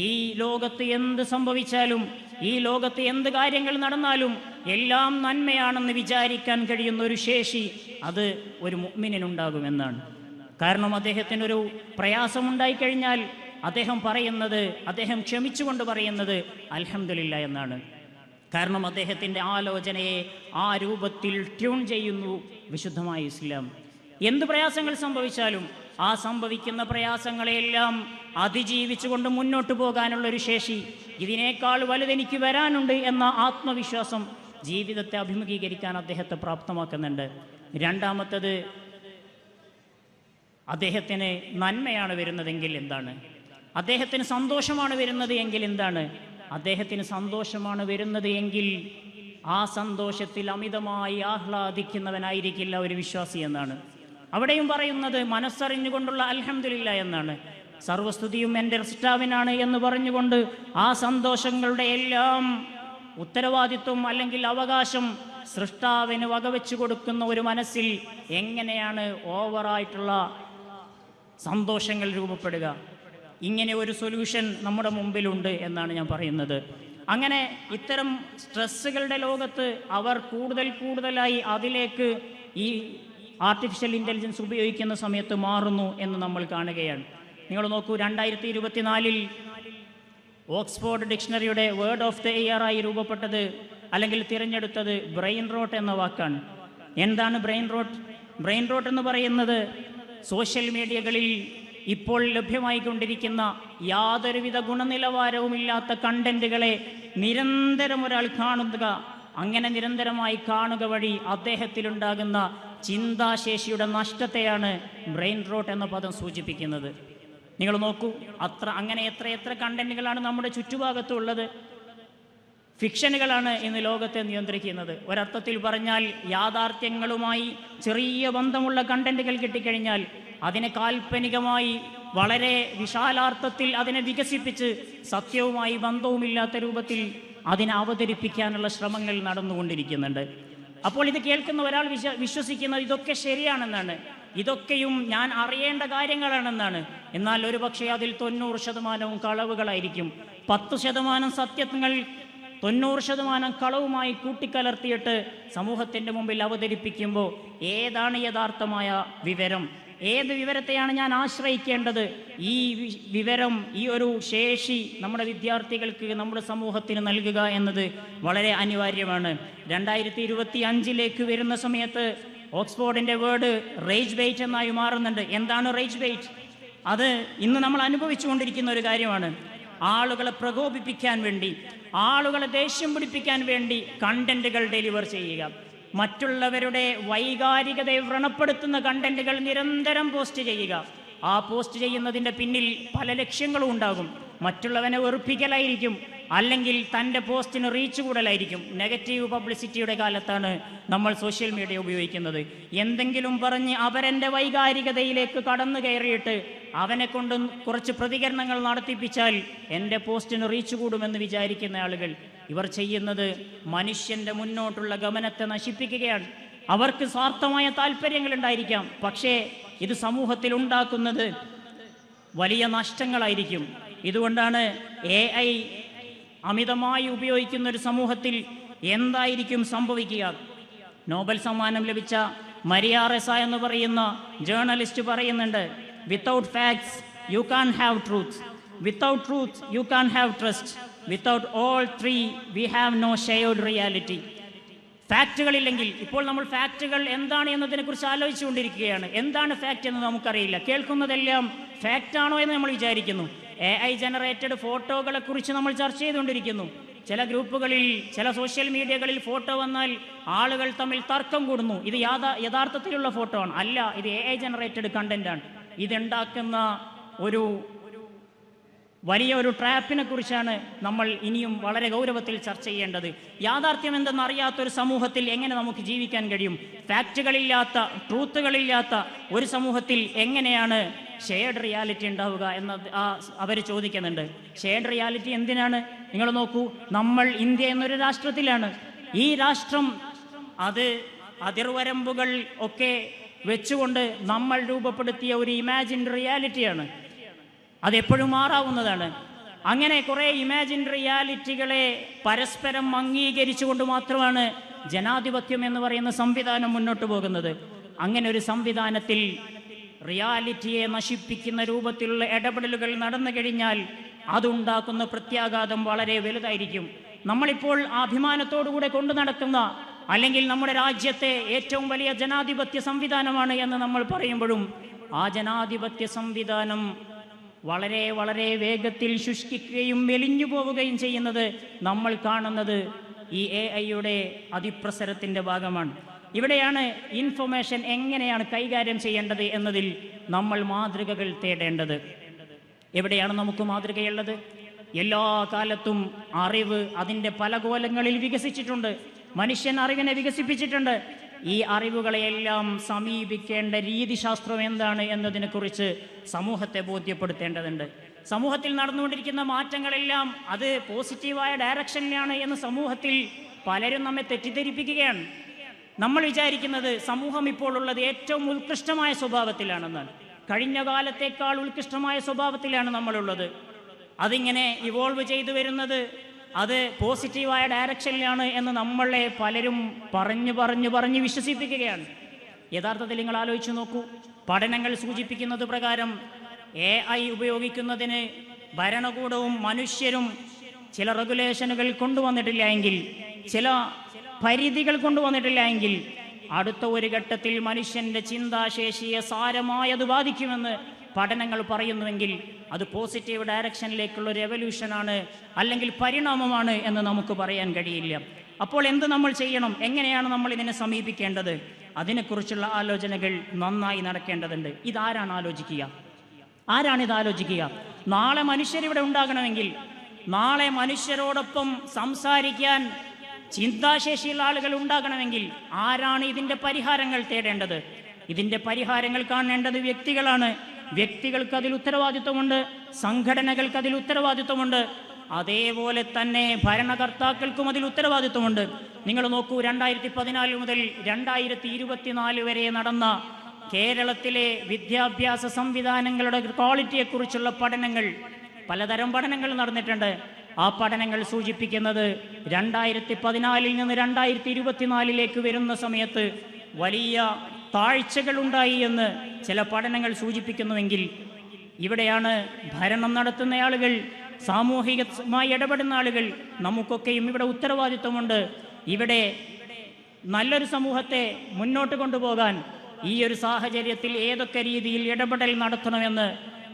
ഈ ലോകത്ത് എന്ത് സംഭവിച്ചാലും ഈ ലോകത്ത് എന്ത് കാര്യങ്ങൾ നടന്നാലും എല്ലാം നന്മയാണെന്ന് വിചാരിക്കാൻ കഴിയുന്ന ഒരു ശേഷി അത് ഒരു മുഅ്മിനിനുണ്ടാകുമെന്നാണ്. കാരണം അദ്ദേഹത്തിനൊരു പ്രയാസമുണ്ടായിക്കഴിഞ്ഞാൽ അദ്ദേഹം പറയുന്നത് അദ്ദേഹം ക്ഷമിച്ചുകൊണ്ട് പറയുന്നത് അലഹമില്ല എന്നാണ്. കാരണം അദ്ദേഹത്തിന്റെ ആലോചനയെ ആ രൂപത്തിൽ ട്യൂൺ ചെയ്യുന്നു വിശുദ്ധമായ ഇസ്ലാം. എന്ത് പ്രയാസങ്ങൾ സംഭവിച്ചാലും ആ സംഭവിക്കുന്ന പ്രയാസങ്ങളെയെല്ലാം അതിജീവിച്ചുകൊണ്ട് മുന്നോട്ട് പോകാനുള്ള ഒരു ശേഷി ഇതിനേക്കാൾ വലുതെനിക്ക് വരാനുണ്ട് എന്ന ആത്മവിശ്വാസം ജീവിതത്തെ അഭിമുഖീകരിക്കാൻ അദ്ദേഹത്തെ പ്രാപ്തമാക്കുന്നുണ്ട്. രണ്ടാമത്തത് അദ്ദേഹത്തിന് നന്മയാണ് വരുന്നതെങ്കിൽ എന്താണ്? അദ്ദേഹത്തിന് സന്തോഷമാണ് വരുന്നത് എങ്കിൽ എന്താണ്? അദ്ദേഹത്തിന് സന്തോഷമാണ് വരുന്നത് എങ്കിൽ ആ സന്തോഷത്തിൽ അമിതമായി ആഹ്ലാദിക്കുന്നവനായിരിക്കില്ല ഒരു വിശ്വാസി എന്നാണ്. അവിടെയും പറയുന്നത് മനസ്സറിഞ്ഞുകൊണ്ടുള്ള അലഹമില്ല എന്നാണ്. സർവസ്തുതിയും എന്റെ സ്റ്റാവിനാണ് എന്ന് പറഞ്ഞുകൊണ്ട് ആ സന്തോഷങ്ങളുടെ എല്ലാം ഉത്തരവാദിത്വം അല്ലെങ്കിൽ അവകാശം സൃഷ്ടാവിന് വകവെച്ചു കൊടുക്കുന്ന ഒരു മനസ്സിൽ എങ്ങനെയാണ് ഓവറായിട്ടുള്ള സന്തോഷങ്ങൾ രൂപപ്പെടുക. ഇങ്ങനെ ഒരു സൊല്യൂഷൻ നമ്മുടെ മുമ്പിലുണ്ട് എന്നാണ് ഞാൻ പറയുന്നത്. അങ്ങനെ ഇത്തരം സ്ട്രെസ്സുകളുടെ ലോകത്ത് അവർ കൂടുതൽ കൂടുതലായി അതിലേക്ക് ഈ ആർട്ടിഫിഷ്യൽ ഇന്റലിജൻസ് ഉപയോഗിക്കുന്ന സമയത്ത് മാറുന്നു എന്ന് നമ്മൾ കാണുകയാണ്. നിങ്ങൾ നോക്കൂ രണ്ടായിരത്തി ഇരുപത്തിനാലിൽ ഓക്സ്ഫോർഡ് ഡിക്ഷണറിയുടെ വേർഡ് ഓഫ് ദ ഇയർ ആയി രൂപപ്പെട്ടത് അല്ലെങ്കിൽ തിരഞ്ഞെടുത്തത് ബ്രെയിൻ റോട്ട് എന്ന വാക്കാണ്. എന്താണ് ബ്രെയിൻ റോട്ട്? ബ്രെയിൻ റോട്ട് എന്ന് പറയുന്നത് സോഷ്യൽ മീഡിയകളിൽ ഇപ്പോൾ ലഭ്യമായിക്കൊണ്ടിരിക്കുന്ന യാതൊരുവിധ ഗുണനിലവാരവുമില്ലാത്ത കണ്ടന്റുകളെ നിരന്തരം ഒരാൾ കാണുക അങ്ങനെ നിരന്തരമായി കാണുക വഴി അദ്ദേഹത്തിലുണ്ടാകുന്ന ചിന്താശേഷിയുടെ നഷ്ടത്തെയാണ് ബ്രെയിൻ റോട്ട് എന്ന പദം സൂചിപ്പിക്കുന്നത്. നിങ്ങൾ നോക്കൂ അത്ര അങ്ങനെ എത്ര എത്ര കണ്ടന്റുകളാണ് നമ്മുടെ ചുറ്റുഭാഗത്തുള്ളത്. ഫിക്ഷനുകളാണ് ഇന്ന് ലോകത്തെ നിയന്ത്രിക്കുന്നത്. ഒരർത്ഥത്തിൽ പറഞ്ഞാൽ യാഥാർത്ഥ്യങ്ങളുമായി ചെറിയ ബന്ധമുള്ള കണ്ടന്റുകൾ കിട്ടിക്കഴിഞ്ഞാൽ അതിനെ കാൽപ്പനികമായി വളരെ വിശാലാർത്ഥത്തിൽ അതിനെ വികസിപ്പിച്ച് സത്യവുമായി ബന്ധവുമില്ലാത്ത രൂപത്തിൽ അതിനെ അവതരിപ്പിക്കാനുള്ള ശ്രമങ്ങൾ നടന്നുകൊണ്ടിരിക്കുന്നുണ്ട്. അപ്പോൾ ഇത് കേൾക്കുന്ന ഒരാൾ വിശ്വ വിശ്വസിക്കുന്നത് ഇതൊക്കെ ശരിയാണെന്നാണ്. ഇതൊക്കെയും ഞാൻ അറിയേണ്ട കാര്യങ്ങളാണെന്നാണ്. എന്നാൽ ഒരു പക്ഷേ അതിൽ തൊണ്ണൂറ് ശതമാനവും കളവുകളായിരിക്കും. പത്ത് ശതമാനം സത്യങ്ങൾ തൊണ്ണൂറ് ശതമാനം കളവുമായി കൂട്ടിക്കലർത്തിയിട്ട് സമൂഹത്തിന്റെ മുമ്പിൽ അവതരിപ്പിക്കുമ്പോൾ ഏതാണ് യഥാർത്ഥമായ വിവരം? ഏത് വിവരത്തെയാണ് ഞാൻ ആശ്രയിക്കേണ്ടത്? ഈ വിവരം ഈ ഒരു ശേഷി നമ്മുടെ വിദ്യാർത്ഥികൾക്ക് നമ്മുടെ സമൂഹത്തിന് നൽകുക എന്നത് വളരെ അനിവാര്യമാണ്. രണ്ടായിരത്തി ഇരുപത്തി അഞ്ചിലേക്ക് വരുന്ന സമയത്ത് ഓക്സ്ഫോർഡിന്റെ വേർഡ് റേജ് വെയിറ്റ് എന്നായി മാറുന്നുണ്ട്. എന്താണ് റേജ് വെയിറ്റ് അത് ഇന്ന് നമ്മൾ അനുഭവിച്ചുകൊണ്ടിരിക്കുന്ന ഒരു കാര്യമാണ്. ആളുകളെ പ്രകോപിപ്പിക്കാൻ വേണ്ടി ആളുകളെ ദേഷ്യം പിടിപ്പിക്കാൻ വേണ്ടി കണ്ടന്റുകൾ ഡെലിവർ ചെയ്യുക. മറ്റുള്ളവരുടെ വൈകാരികതയെ വ്രണപ്പെടുത്തുന്ന കണ്ടന്റുകൾ നിരന്തരം പോസ്റ്റ് ചെയ്യുക. ആ പോസ്റ്റ് ചെയ്യുന്നതിന്റെ പിന്നിൽ പല ലക്ഷ്യങ്ങളും ഉണ്ടാകും. മറ്റുള്ളവനെ വെറുപ്പിക്കലായിരിക്കും. അല്ലെങ്കിൽ തന്റെ പോസ്റ്റിന് റീച്ച് കൂടുതലായിരിക്കും. നെഗറ്റീവ് പബ്ലിസിറ്റിയുടെ കാലത്താണ് നമ്മൾ സോഷ്യൽ മീഡിയ ഉപയോഗിക്കുന്നത്. എന്തെങ്കിലും പറഞ്ഞ് അവരെന്റെ വൈകാരികതയിലേക്ക് കടന്നു കയറിയിട്ട് അവനെ കൊണ്ട് കുറച്ച് പ്രതികരണങ്ങൾ നടത്തിപ്പിച്ചാൽ എന്റെ പോസ്റ്റിന് റീച്ച് കൂടുമെന്ന് വിചാരിക്കുന്ന ആളുകൾ ഇവർ ചെയ്യുന്നത് മനുഷ്യന്റെ മുന്നോട്ടുള്ള ഗമനത്തെ നശിപ്പിക്കുകയാണ്. അവർക്ക് സ്വാർത്ഥമായ താല്പര്യങ്ങൾ ഉണ്ടായിരിക്കാം പക്ഷേ ഇത് സമൂഹത്തിൽ ഉണ്ടാക്കുന്നത് വലിയ നഷ്ടങ്ങളായിരിക്കും. ഇതുകൊണ്ടാണ് എ ഐ അമിതമായി ഉപയോഗിക്കുന്ന ഒരു സമൂഹത്തിൽ എന്തായിരിക്കും സംഭവിക്കുക? നോബൽ സമ്മാനം ലഭിച്ച മരിയ റെസ എന്ന് പറയുന്ന ജേർണലിസ്റ്റ് പറയുന്നുണ്ട് without facts you can have truth without truth you can have trust without all three we have no shared reality ഫാക്റ്റുകളില്ലെങ്കിൽ ഇപ്പോൾ നമ്മൾ ഫാക്റ്റുകൾ എന്താണ് എന്നതിനെക്കുറിച്ച് ആലോചിച്ചുകൊണ്ടിരിക്കുകയാണ്. എന്താണ് ഫാക്റ്റ് എന്ന് നമുക്കറിയില്ല. കേൾക്കുന്നതെല്ലാം ഫാക്റ്റ് ആണോ എന്ന് നമ്മൾ വിചാരിക്കുന്നു. എ ഐ ജനറേറ്റഡ് ഫോട്ടോകളെ കുറിച്ച് നമ്മൾ ചർച്ച ചെയ്തുകൊണ്ടിരിക്കുന്നു. ചില ഗ്രൂപ്പുകളിൽ ചില സോഷ്യൽ മീഡിയകളിൽ ഫോട്ടോ വന്നാൽ ആളുകൾ തമ്മിൽ തർക്കം കൂടുന്നു. ഇത് യാഥാ യഥാർത്ഥത്തിലുള്ള ഫോട്ടോ ആണ്. അല്ല ഇത് എ ഐ ജനറേറ്റഡ് കണ്ടന്റ് ആണ്. ഇതുണ്ടാക്കുന്ന ഒരു വലിയ ഒരു ട്രാപ്പിനെ കുറിച്ചാണ് നമ്മൾ ഇനിയും വളരെ ഗൗരവത്തിൽ ചർച്ച ചെയ്യേണ്ടത്. യാഥാർത്ഥ്യം എന്തെന്ന് അറിയാത്ത ഒരു സമൂഹത്തിൽ എങ്ങനെ നമുക്ക് ജീവിക്കാൻ കഴിയും? ഫാക്റ്റുകളില്ലാത്ത ട്രൂത്തുകളില്ലാത്ത ഒരു സമൂഹത്തിൽ എങ്ങനെയാണ് ഷെയർഡ് റിയാലിറ്റി ഉണ്ടാവുക എന്ന് ആ അവർ ചോദിക്കുന്നുണ്ട്. ഷെയർഡ് റിയാലിറ്റി എന്തിനാണ്? നിങ്ങൾ നോക്കൂ നമ്മൾ ഇന്ത്യ എന്നൊരു രാഷ്ട്രത്തിലാണ്. ഈ രാഷ്ട്രം അത് അതിർവരമ്പുകൾ ഒക്കെ വെച്ചുകൊണ്ട് നമ്മൾ രൂപപ്പെടുത്തിയ ഒരു ഇമാജിൻ റിയാലിറ്റിയാണ് അതെപ്പോഴും മാറാവുന്നതാണ്. അങ്ങനെ കുറേ ഇമാജിൻ റിയാലിറ്റികളെ പരസ്പരം അംഗീകരിച്ചുകൊണ്ട് മാത്രമാണ് ജനാധിപത്യം എന്ന് പറയുന്ന സംവിധാനം മുന്നോട്ട് പോകുന്നത്. അങ്ങനെ ഒരു സംവിധാനത്തിൽ റിയാലിറ്റിയെ നശിപ്പിക്കുന്ന രൂപത്തിലുള്ള ഇടപെടലുകൾ നടന്നു കഴിഞ്ഞാൽ അതുണ്ടാക്കുന്ന പ്രത്യാഘാതം വളരെ വലുതായിരിക്കും. നമ്മളിപ്പോൾ അഭിമാനത്തോടുകൂടെ കൊണ്ടു നടക്കുന്ന അല്ലെങ്കിൽ നമ്മുടെ രാജ്യത്തെ ഏറ്റവും വലിയ ജനാധിപത്യ സംവിധാനമാണ് എന്ന് നമ്മൾ പറയുമ്പോഴും ആ ജനാധിപത്യ സംവിധാനം വളരെ വളരെ വേഗത്തിൽ ശുഷ്കിക്കുകയും മെലിഞ്ഞു പോവുകയും ചെയ്യുന്നത് നമ്മൾ കാണുന്നത് ഈ എ ഐയുടെ അതിപ്രസരത്തിന്റെ ഭാഗമാണ്. ഇവിടെയാണ് ഇൻഫർമേഷൻ എങ്ങനെയാണ് കൈകാര്യം ചെയ്യേണ്ടത് എന്നതിൽ നമ്മൾ മാതൃകകൾ തേടേണ്ടത്. എവിടെയാണ് നമുക്ക് മാതൃകയുള്ളത്? എല്ലാ കാലത്തും അറിവ് അതിന്റെ പല കോലങ്ങളിൽ വികസിച്ചിട്ടുണ്ട്. മനുഷ്യൻ അറിവിനെ വികസിപ്പിച്ചിട്ടുണ്ട്. ഈ അറിവുകളെയെല്ലാം സമീപിക്കേണ്ട രീതിശാസ്ത്രം എന്താണ് എന്നതിനെക്കുറിച്ച് സമൂഹത്തെ ബോധ്യപ്പെടുത്തേണ്ടതുണ്ട്. സമൂഹത്തിൽ നടന്നുകൊണ്ടിരിക്കുന്ന മാറ്റങ്ങളെല്ലാം അത് പോസിറ്റീവായ ഡയറക്ഷനിലാണ് എന്ന് സമൂഹത്തിൽ പലരും നമ്മെ തെറ്റിദ്ധരിപ്പിക്കുകയാണ്. നമ്മൾ വിചാരിക്കുന്നത് സമൂഹം ഇപ്പോൾ ഉള്ളത് ഏറ്റവും ഉത്കൃഷ്ടമായ സ്വഭാവത്തിലാണെന്നാണ് കഴിഞ്ഞ കാലത്തേക്കാൾ ഉത്കൃഷ്ടമായ സ്വഭാവത്തിലാണ് നമ്മളുള്ളത്. അതിങ്ങനെ ഇവോൾവ് ചെയ്തു വരുന്നത് അത് പോസിറ്റീവായ ഡയറക്ഷനിലാണ് എന്ന് നമ്മളെ പലരും പറഞ്ഞു പറഞ്ഞു പറഞ്ഞ് വിശ്വസിപ്പിക്കുകയാണ്. യഥാർത്ഥത്തിൽ നിങ്ങൾ ആലോചിച്ചു നോക്കൂ. പഠനങ്ങൾ സൂചിപ്പിക്കുന്നത് പ്രകാരം എ ഐ ഉപയോഗിക്കുന്നതിന് ഭരണകൂടവും മനുഷ്യരും ചില റെഗുലേഷനുകൾ കൊണ്ടുവന്നിട്ടില്ല എങ്കിൽ ചില പരിധികൾ കൊണ്ടുവന്നിട്ടില്ല എങ്കിൽ അടുത്ത ഒരു ഘട്ടത്തിൽ മനുഷ്യന്റെ ചിന്താശേഷിയെ സാരമായത് ബാധിക്കുമെന്ന് പഠനങ്ങൾ പറയുന്നുവെങ്കിൽ അത് പോസിറ്റീവ് ഡയറക്ഷനിലേക്കുള്ള ഒരു എവല്യൂഷനാണ് അല്ലെങ്കിൽ പരിണാമമാണ് എന്ന് നമുക്ക് പറയാൻ കഴിയില്ല. അപ്പോൾ എന്ത് നമ്മൾ ചെയ്യണം? എങ്ങനെയാണ് നമ്മൾ ഇതിനെ സമീപിക്കേണ്ടത്? അതിനെക്കുറിച്ചുള്ള ആലോചനകൾ നന്നായി നടക്കേണ്ടതുണ്ട്. ഇതാരാണ് ആലോചിക്കുക? ആരാണ് ഇത് ആലോചിക്കുക? നാളെ മനുഷ്യരിവിടെ ഉണ്ടാകണമെങ്കിൽ നാളെ മനുഷ്യരോടൊപ്പം സംസാരിക്കാൻ ചിന്താശേഷിയുള്ള ആളുകൾ ഉണ്ടാകണമെങ്കിൽ ആരാണ് ഇതിന്റെ പരിഹാരങ്ങൾ തേടേണ്ടത്? ഇതിന്റെ പരിഹാരങ്ങൾ കാണേണ്ടത് വ്യക്തികളാണ്. വ്യക്തികൾക്ക് അതിൽ ഉത്തരവാദിത്വമുണ്ട് സംഘടനകൾക്ക് അതിൽ ഉത്തരവാദിത്വമുണ്ട്. അതേപോലെ തന്നെ ഭരണകർത്താക്കൾക്കും അതിൽ ഉത്തരവാദിത്വമുണ്ട്. നിങ്ങൾ നോക്കൂ രണ്ടായിരത്തി പതിനാല് മുതൽ രണ്ടായിരത്തി ഇരുപത്തിനാല് വരെ നടന്ന കേരളത്തിലെ വിദ്യാഭ്യാസ സംവിധാനങ്ങളുടെ ക്വാളിറ്റിയെക്കുറിച്ചുള്ള പഠനങ്ങൾ പലതരം പഠനങ്ങൾ നടന്നിട്ടുണ്ട്. ആ പഠനങ്ങൾ സൂചിപ്പിക്കുന്നത് രണ്ടായിരത്തി പതിനാലിൽ നിന്ന് രണ്ടായിരത്തി ഇരുപത്തിനാലിലേക്ക് വരുന്ന സമയത്ത് വലിയ താഴ്ചകൾ ഉണ്ടായി എന്ന് ചില പഠനങ്ങൾ സൂചിപ്പിക്കുന്നുവെങ്കിൽ ഇവിടെയാണ് ഭരണം നടത്തുന്ന ആളുകൾ സാമൂഹികമായി ഇടപെടുന്ന ആളുകൾ നമുക്കൊക്കെയും ഇവിടെ ഉത്തരവാദിത്വമുണ്ട്. ഇവിടെ നല്ലൊരു സമൂഹത്തെ മുന്നോട്ട് കൊണ്ടുപോകാൻ ഈ ഒരു സാഹചര്യത്തിൽ ഏതൊക്കെ രീതിയിൽ ഇടപെടൽ നടത്തണമെന്ന്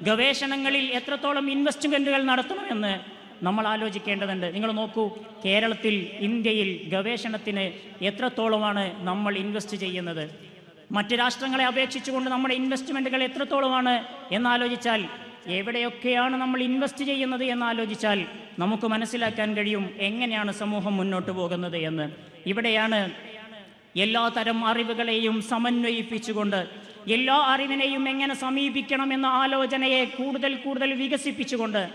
ഗവേഷണങ്ങളിൽ എത്രത്തോളം ഇൻവെസ്റ്റ്മെന്റുകൾ നടത്തണമെന്ന് നമ്മൾ ആലോചിക്കേണ്ടതുണ്ട്. നിങ്ങൾ നോക്കൂ കേരളത്തിൽ ഇന്ത്യയിൽ ഗവേഷണത്തിന് എത്രത്തോളമാണ് നമ്മൾ ഇൻവെസ്റ്റ് ചെയ്യുന്നത്? മറ്റ് രാഷ്ട്രങ്ങളെ അപേക്ഷിച്ചുകൊണ്ട് നമ്മുടെ ഇൻവെസ്റ്റ്മെന്റുകൾ എത്രത്തോളമാണ് എന്നാലോചിച്ചാൽ എവിടെയൊക്കെയാണ് നമ്മൾ ഇൻവെസ്റ്റ് ചെയ്യുന്നത് എന്നാലോചിച്ചാൽ നമുക്ക് മനസ്സിലാക്കാൻ കഴിയും എങ്ങനെയാണ് സമൂഹം മുന്നോട്ട് പോകുന്നത് എന്ന്. ഇവിടെയാണ് എല്ലാ തരം അറിവുകളെയും സമന്വയിപ്പിച്ചുകൊണ്ട് എല്ലാ അറിവിനെയും എങ്ങനെ സമീപിക്കണം എന്ന ആലോചനയെ കൂടുതൽ കൂടുതൽ വികസിപ്പിച്ചുകൊണ്ട്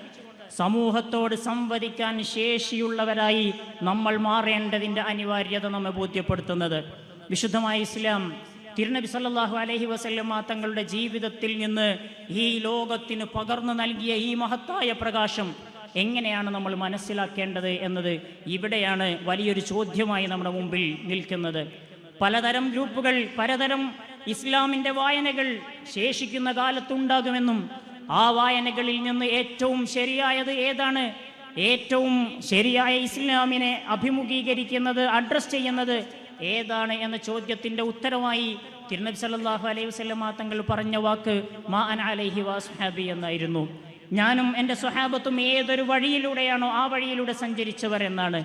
സമൂഹത്തോട് സംവദിക്കാൻ ശേഷിയുള്ളവരായി നമ്മൾ മാറേണ്ടതിന്റെ അനിവാര്യത നമ്മെ ബോധ്യപ്പെടുത്തുന്നത്. വിശുദ്ധമായ ഇസ്ലാം തിരുനബി സല്ലാഹു അലഹി വസല്ലമ്മ തങ്ങളുടെ ജീവിതത്തിൽ നിന്ന് ഈ ലോകത്തിന് പകർന്നു നൽകിയ ഈ മഹത്തായ പ്രകാശം എങ്ങനെയാണ് നമ്മൾ മനസ്സിലാക്കേണ്ടത് എന്നത് ഇവിടെയാണ് വലിയൊരു ചോദ്യമായി നമ്മുടെ മുമ്പിൽ നിൽക്കുന്നത്. പലതരം ഗ്രൂപ്പുകൾ പലതരം ഇസ്ലാമിന്റെ വായനകൾ ശേഷിക്കുന്ന കാലത്തുണ്ടാകുമെന്നും ആ വായനകളിൽ നിന്ന് ഏറ്റവും ശരിയായത് ഏതാണ്? ഏറ്റവും ശരിയായ ഇസ്ലാമിനെ അഭിമുഖീകരിക്കുന്നത് അഡ്രസ് ചെയ്യുന്നത് ഏതാണ് എന്ന ചോദ്യത്തിന്റെ ഉത്തരമായി തിരുനബി സല്ലാഹു അലൈഹി വസ്ലമ തങ്ങൾ പറഞ്ഞ വാക്ക് മാ അന അലൈഹി വാസ്ഹാബി എന്നായിരുന്നു. ഞാനും എന്റെ സ്വഹാബത്തും ഏതൊരു വഴിയിലൂടെയാണോ ആ വഴിയിലൂടെ സഞ്ചരിച്ചവർ എന്നാണ്.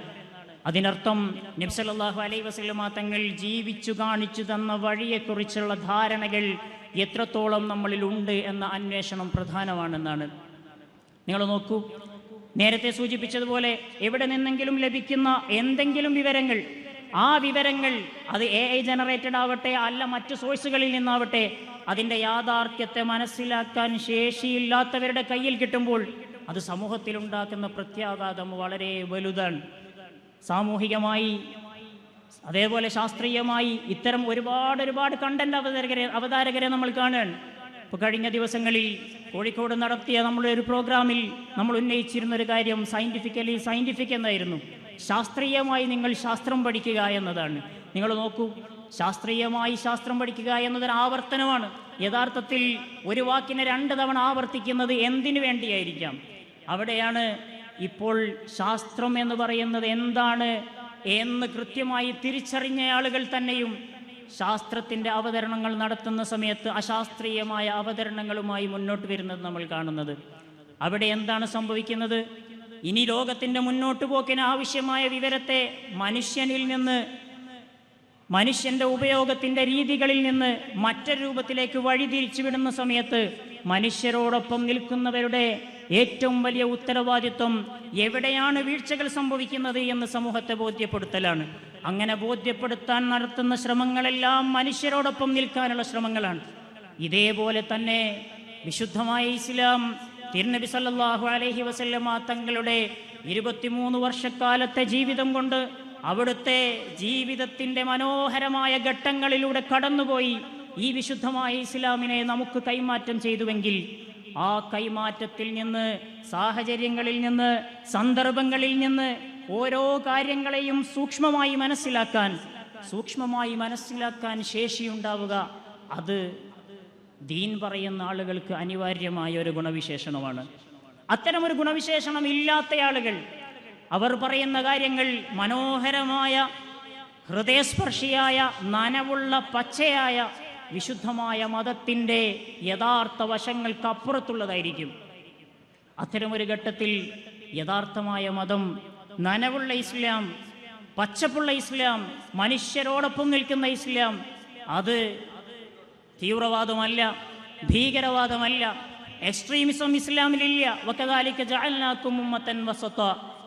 അതിനർത്ഥം നബി സല്ലല്ലാഹു അലൈഹി വസ്ലമ തങ്ങൾ ജീവിച്ചു കാണിച്ചു തന്ന വഴിയെക്കുറിച്ചുള്ള ധാരണകൾ എത്രത്തോളം നമ്മളിൽ ഉണ്ട് എന്ന അന്വേഷണം പ്രധാനമാണെന്നാണ്. നിങ്ങൾ നോക്കൂ. നേരത്തെ സൂചിപ്പിച്ചതുപോലെ എവിടെ നിന്നെങ്കിലും ലഭിക്കുന്ന എന്തെങ്കിലും വിവരങ്ങൾ ആ വിവരങ്ങൾ അത് എ ഐ ജനറേറ്റഡ് ആവട്ടെ അല്ല മറ്റു സോഴ്സുകളിൽ നിന്നാവട്ടെ അതിന്റെ യാഥാർത്ഥ്യത്തെ മനസ്സിലാക്കാൻ ശേഷിയില്ലാത്തവരുടെ കയ്യിൽ കിട്ടുമ്പോൾ അത് സമൂഹത്തിൽ ഉണ്ടാക്കുന്ന പ്രത്യാഘാതം വളരെ വലുതാണ്. സാമൂഹികമായി അതേപോലെ ശാസ്ത്രീയമായി ഇത്തരം ഒരുപാട് ഒരുപാട് കണ്ടന്റ് അവതാരകരെ അവതാരകരെ നമ്മൾ കാണുകയാണ്. ഇപ്പോൾ കഴിഞ്ഞ ദിവസങ്ങളിൽ കോഴിക്കോട് നടത്തിയ നമ്മുടെ ഒരു പ്രോഗ്രാമിൽ നമ്മൾ ഉന്നയിച്ചിരുന്ന ഒരു കാര്യം സയന്റിഫിക്കലി സയന്റിഫിക് എന്നായിരുന്നു. ശാസ്ത്രീയമായി നിങ്ങൾ ശാസ്ത്രം പഠിക്കുക എന്നതാണ്. നിങ്ങൾ നോക്കൂ ശാസ്ത്രീയമായി ശാസ്ത്രം പഠിക്കുക എന്നതൊരു ആവർത്തനമാണ്. യഥാർത്ഥത്തിൽ ഒരു വാക്കിനെ രണ്ട് തവണ ആവർത്തിക്കുന്നത് എന്തിനു വേണ്ടിയായിരിക്കാം? അവിടെയാണ് ഇപ്പോൾ ശാസ്ത്രം എന്ന് പറയുന്നത് എന്താണ് എന്ന് കൃത്യമായി തിരിച്ചറിഞ്ഞ ആളുകൾ തന്നെയും ശാസ്ത്രത്തിന്റെ അവതരണങ്ങൾ നടത്തുന്ന സമയത്ത് അശാസ്ത്രീയമായ അവതരണങ്ങളുമായി മുന്നോട്ട് വരുന്നത് നമ്മൾ കാണുന്നത്. അവിടെ എന്താണ് സംഭവിക്കുന്നത്? ഇനി ലോകത്തിന്റെ മുന്നോട്ട് പോക്കിന് ആവശ്യമായ വിവരത്തെ മനുഷ്യനിൽ നിന്ന് മനുഷ്യന്റെ ഉപയോഗത്തിന്റെ രീതികളിൽ നിന്ന് മറ്റൊരു രൂപത്തിലേക്ക് വഴിതിരിച്ചുവിടുന്ന സമയത്ത് മനുഷ്യരോടൊപ്പം നിൽക്കുന്നവരുടെ ഏറ്റവും വലിയ ഉത്തരവാദിത്വം എവിടെയാണ് വീഴ്ചകൾ സംഭവിക്കുന്നത് എന്ന് സമൂഹത്തെ ബോധ്യപ്പെടുത്തലാണ്. അങ്ങനെ ബോധ്യപ്പെടുത്താൻ നടത്തുന്ന ശ്രമങ്ങളെല്ലാം മനുഷ്യരോടൊപ്പം നിൽക്കാനുള്ള ശ്രമങ്ങളാണ്. ഇതേപോലെ തന്നെ വിശുദ്ധമായ ഇസ്ലാം തിരുനബി സല്ലാഹു അലഹി വസല്ലമ തങ്ങളുടെ ഇരുപത്തിമൂന്ന് വർഷക്കാലത്തെ ജീവിതം കൊണ്ട് അവിടുത്തെ ജീവിതത്തിന്റെ മനോഹരമായ ഘട്ടങ്ങളിലൂടെ കടന്നുപോയി ഈ വിശുദ്ധമായ ഇസ്ലാമിനെ നമുക്ക് കൈമാറ്റം ചെയ്തുവെങ്കിൽ ആ കൈമാറ്റത്തിൽ നിന്ന് സാഹചര്യങ്ങളിൽ നിന്ന് സന്ദർഭങ്ങളിൽ നിന്ന് ഓരോ കാര്യങ്ങളെയും സൂക്ഷ്മമായി മനസ്സിലാക്കാൻ സൂക്ഷ്മമായി മനസ്സിലാക്കാൻ ശേഷിയുണ്ടാവുക. അത് ദീൻ പറയുന്ന ആളുകൾക്ക് അനിവാര്യമായ ഒരു ഗുണവിശേഷണമാണ്. അത്തരമൊരു ഗുണവിശേഷണം ഇല്ലാത്ത ആളുകൾ അവർ പറയുന്ന കാര്യങ്ങൾ മനോഹരമായ ഹൃദയസ്പർശിയായ നനവുള്ള പച്ചയായ വിശുദ്ധമായ മതത്തിന്റെ യഥാർത്ഥ വശങ്ങൾക്ക് അപ്പുറത്തുള്ളതായിരിക്കും അത്തരമൊരു ഘട്ടത്തിൽ യഥാർത്ഥമായ മതം നനവുള്ള ഇസ്ലാം പച്ചപ്പുള്ള ഇസ്ലാം മനുഷ്യരോടൊപ്പം നിൽക്കുന്ന ഇസ്ലാം അത് തീവ്രവാദമല്ല ഭീകരവാദമല്ല എക്സ്ട്രീമിസം ഇസ്ലാമിലില്ല. വക്കതാലിക്ക് ജഅൽനാക്കും ഉമ്മത്തൻ വസത്ത.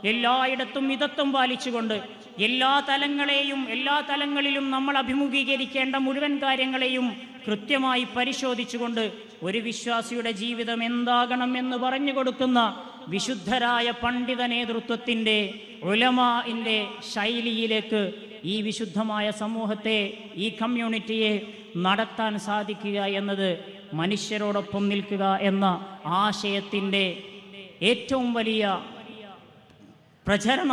എല്ലായിടത്തും മിതത്വം പാലിച്ചുകൊണ്ട് എല്ലാ തലങ്ങളെയും എല്ലാ തലങ്ങളിലും നമ്മൾ അഭിമുഖീകരിക്കേണ്ട മുഴുവൻ കാര്യങ്ങളെയും കൃത്യമായി പരിശോധിച്ചുകൊണ്ട് ഒരു വിശ്വാസിയുടെ ജീവിതം എന്താകണം എന്ന് പറഞ്ഞു കൊടുക്കുന്ന വിശുദ്ധരായ പണ്ഡിത നേതൃത്വത്തിന്റെ ഒലമാന്റെ ശൈലിയിലേക്ക് ഈ വിശുദ്ധമായ സമൂഹത്തെ ഈ കമ്മ്യൂണിറ്റിയെ നടത്താൻ സാധിക്കുക എന്നത് മനുഷ്യരോടൊപ്പം നിൽക്കുക എന്ന ആശയത്തിന്റെ ഏറ്റവും വലിയ പ്രചരണ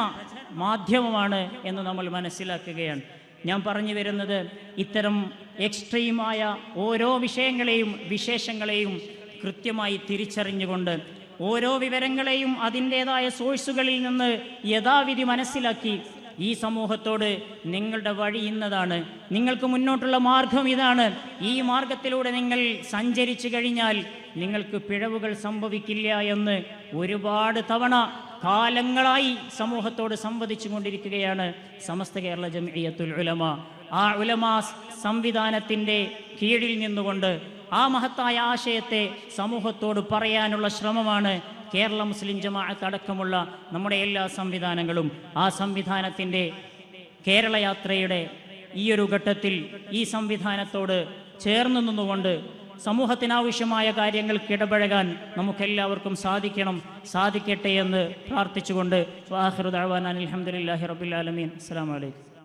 മാധ്യമമാണ് എന്ന് നമ്മൾ മനസ്സിലാക്കുകയാണ്. ഞാൻ പറഞ്ഞു വരുന്നത് ഇത്തരം എക്സ്ട്രീമായ ഓരോ വിഷയങ്ങളെയും വിശേഷങ്ങളെയും കൃത്യമായി തിരിച്ചറിഞ്ഞുകൊണ്ട് ഓരോ വിവരങ്ങളെയും അതിന്റേതായ സോഴ്സുകളിൽ നിന്ന് യഥാവിധി മനസ്സിലാക്കി ഈ സമൂഹത്തോട് നിങ്ങളുടെ വഴി ഇന്നതാണ്. നിങ്ങൾക്ക് മുന്നോട്ടുള്ള മാർഗം ഇതാണ്. ഈ മാർഗത്തിലൂടെ നിങ്ങൾ സഞ്ചരിച്ചു കഴിഞ്ഞാൽ നിങ്ങൾക്ക് പിഴവുകൾ സംഭവിക്കില്ല എന്ന് ഒരുപാട് തവണ കാലങ്ങളായി സമൂഹത്തോട് സംവദിച്ചു കൊണ്ടിരിക്കുകയാണ് സമസ്ത കേരള ജംഇയ്യത്തുൽ ഉലമ. ആ ഉലമാ സംവിധാനത്തിന്റെ കീഴിൽ നിന്നുകൊണ്ട് ആ മഹത്തായ ആശയത്തെ സമൂഹത്തോട് പറയാനുള്ള ശ്രമമാണ് കേരള മുസ്ലിം ജമാഅത്ത് അടക്കമുള്ള നമ്മുടെ എല്ലാ സംവിധാനങ്ങളും. ആ സംവിധാനത്തിന്റെ കേരളയാത്രയുടെ ഈ ഒരു ഘട്ടത്തിൽ ഈ സംവിധാനത്തോട് ചേർന്നു നിന്നുകൊണ്ട് സമൂഹത്തിനാവശ്യമായ കാര്യങ്ങൾക്ക് ഇടപഴകാൻ നമുക്കെല്ലാവർക്കും സാധിക്കണം സാധിക്കട്ടെ എന്ന് പ്രാർത്ഥിച്ചുകൊണ്ട്. വാഹിറുദാൻ അലഹമുല്ലാഹി റബുലാലമീൻ അസ്സാം വലൈക്കും